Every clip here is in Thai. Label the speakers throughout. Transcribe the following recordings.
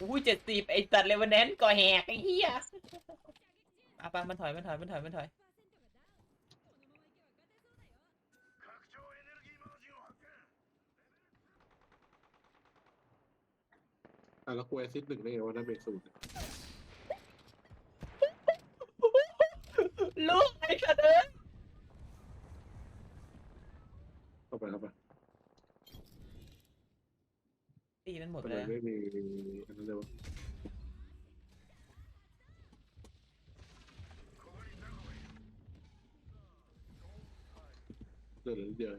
Speaker 1: อุ้ยเจ็ดสิบไอ้สัตว์เลเวนแนนก่อแหกไอ้เหี้ยอะไปมันถอยมันถอยมันถอยมันถอย
Speaker 2: อะแล้วกูแอซิดหนึ่งได้ไงว่านั่นเป็นศูนย์
Speaker 1: ลูกไอ้สัตว์เอ้ย
Speaker 2: เข้าไปเข้าไป
Speaker 1: ตีมันหมด
Speaker 2: ทำ
Speaker 1: เล
Speaker 2: ไม
Speaker 1: ย
Speaker 2: ไม่มีอันนั้นเลยวะเดือดเดียว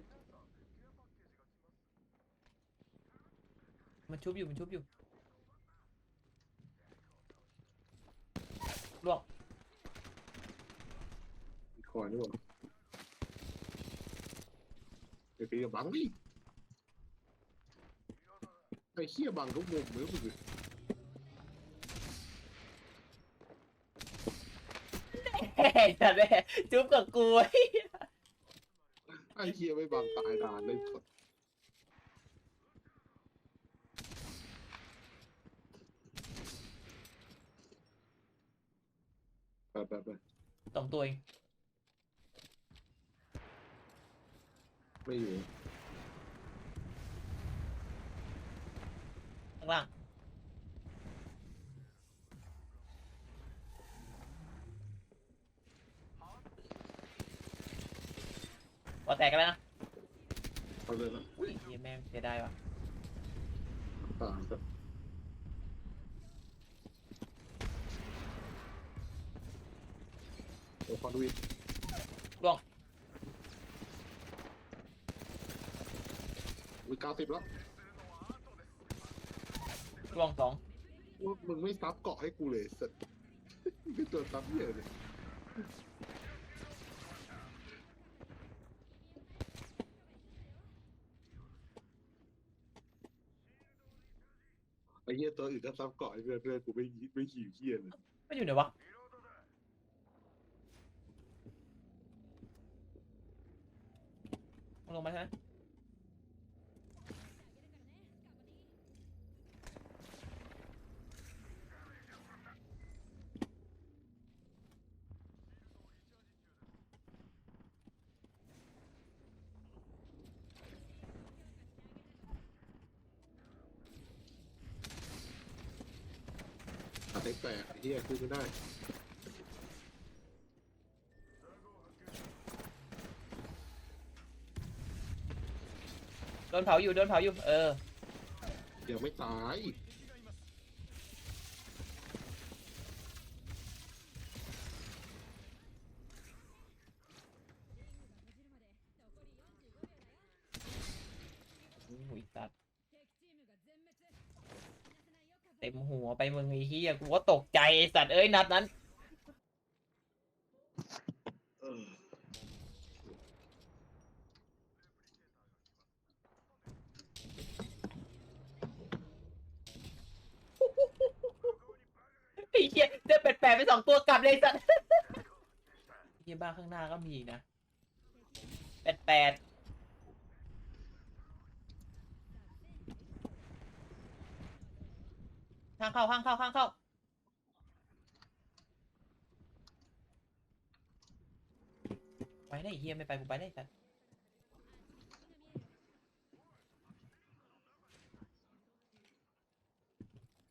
Speaker 1: มันชุบอยู่มันชุบอยู่ล่วง
Speaker 2: คอยนี่หว่าไอ้ปีกับบังดิ ไอ้เขี้ยบังทุกมุมเลยมึง
Speaker 1: ไอ้สัตว์เอ้ยจุบกับกูไอ้เหี้ย
Speaker 2: ไอ้เขี้ยไม่บังตายดานเลยสัสไปไปไป
Speaker 1: สองตัวเอง
Speaker 2: ไม่อยู่
Speaker 1: ข้างล่างพอแตกกันแล้วนะ
Speaker 2: เอาเลยนะ
Speaker 1: อุ้ยเหี้ยแม่งเสียดายว่ะ
Speaker 2: ตายสัสโอ้คอนวิท
Speaker 1: ล่วง
Speaker 2: มีเก้าสิบแล้ว
Speaker 1: ล่วงสอง
Speaker 2: มึงไม่ซับเกาะให้กูเลยสัสไม่ตัวซับเหี้ยเลยไอ้เหี้ยตัวอื่นถ้าซับเกาะให้เพื่อนเพื่อนกูไม่ไม่ขี่เหี้ยเลย
Speaker 1: มันอยู่ไหนวะมันลงมาใช่ไหม
Speaker 2: ตัดให้แตกไอ้เหี้ยขึ้นไม่ได้
Speaker 1: โดนเผาอยู่โดนเผาอยู่ เออ
Speaker 2: ยังไม่ตาย
Speaker 1: อุ้ยสัตว์ เต็มหัวไปมึงไอ้เหี้ยกูว่าตกใจไอ้สัตว์เอ้ยนัดนั้น
Speaker 2: เออ
Speaker 1: ไอ้เหี้ยเดินแปดๆไปสองตัวกลับเลยสัตว์เหี้ยบ้านข้างหน้าก็มีนะแปดแปด ทางเข้าข้างเข้าข้างเข้า ไปได้เฮียไม่ไปกูไปได้สัตว์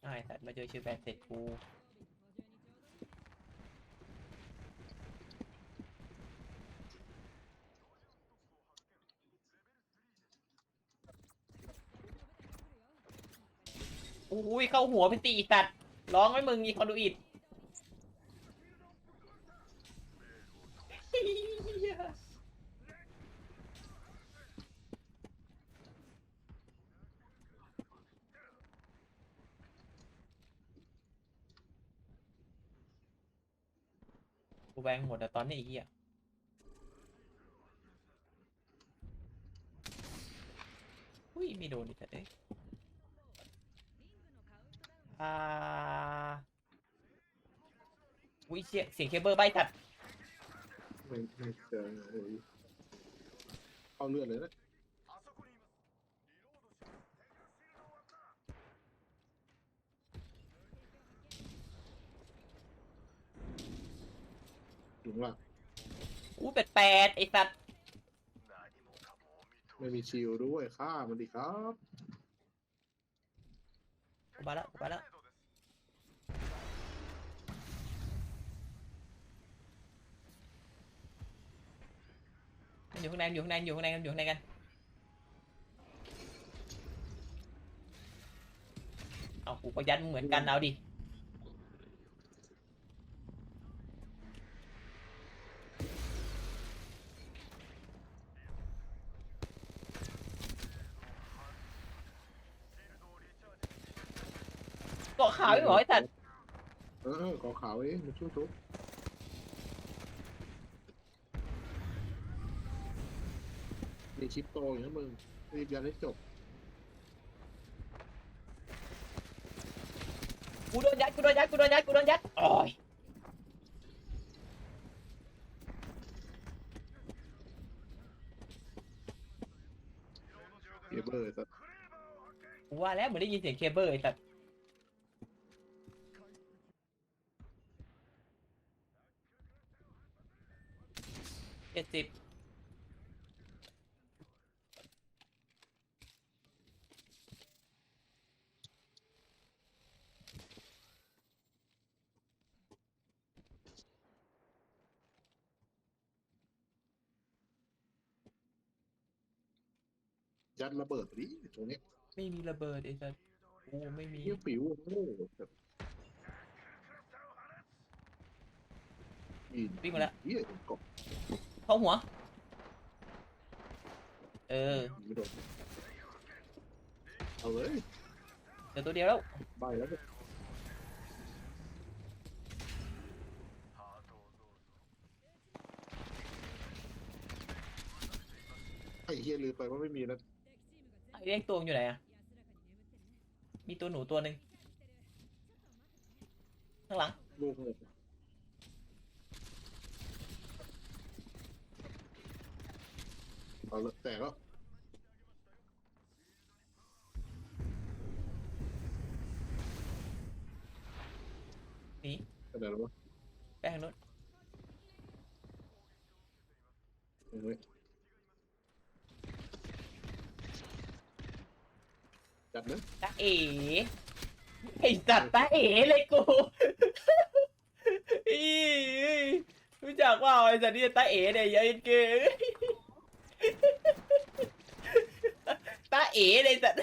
Speaker 1: ไอ้สัตว์มาเจอชื่อแบนเสร็จกู อุ้ยเข้าหัวไปตีสัตว์ร้องไหมมึงอีคอนดูอิดกูแบงหมดอะตอนนี้อ้เหี้ยอุ้ยไม่โดนอีกแต่เอ้ย อุ้ยเสียเสียงเคเบิลใบตัด
Speaker 2: ไม่ไม่เจอเลยเข้าเลือดเลยนะถุงหลั
Speaker 1: อู้แปดแปดไอ้สัตว์
Speaker 2: ไม่มีชิลด้วยค่ามันดีครับ
Speaker 1: กูมาแล้วกูมาแล้วมันอยู่ข้างในมันอยู่ข้างในมันอยู่ข้างในมันอยู่ข้างในกันเอากูก็ยัดเหมือนกันเอาดิ กาะขาวไม่หรอไอ้สัตว์
Speaker 2: เออเออขอขาวเองมาช่วยทุบมีชิปโตอยู่นะมึงรีบยันให้จบ
Speaker 1: กูโดนยัดกูโดนยัดกูโดนยัดกูโดนยัดโอ้ย
Speaker 2: เกเบอร์สัตว์
Speaker 1: กูว่าแล้วเหมือนได้ยินเสียงเคเบิลไอ้สัตว์ เจ็ดสิบ
Speaker 2: ยัดระเบิดดิตรงเนี้ย
Speaker 1: ไม่มีระเบิดไอ้สัตว์กูไม่มี
Speaker 2: เหี้ยปิวโง่แบบ
Speaker 1: วิ่งมาแล้ว
Speaker 2: เหี้ยกบ
Speaker 1: เข้าหัว เออ
Speaker 2: ไม่โดนเอาเลย
Speaker 1: เดี๋ยวตัวเดียวแล้ว
Speaker 2: ใบแล้วเนี่ยไอ้เฮียลืมไปว่าไม่มีแล้ว
Speaker 1: ไอ้เลี้ยงตัวมันอยู่ไหนอะมีตัวหนูตัวหนึ่งข้างหลัง
Speaker 2: ลูกเลย เอาละแต่ก็
Speaker 1: หนี
Speaker 2: กระดาษวะ
Speaker 1: ไปทางนู้น
Speaker 2: เอาไว้จัดนะ
Speaker 1: ตาเอ๋ไอ้สัตว์ตาเอ๋เลยกูอีรู้จักว่าไอ้สัตว์นี่ตาเอ๋เนี่ยยัยเก๋ตา เอ๋เลยสัตว์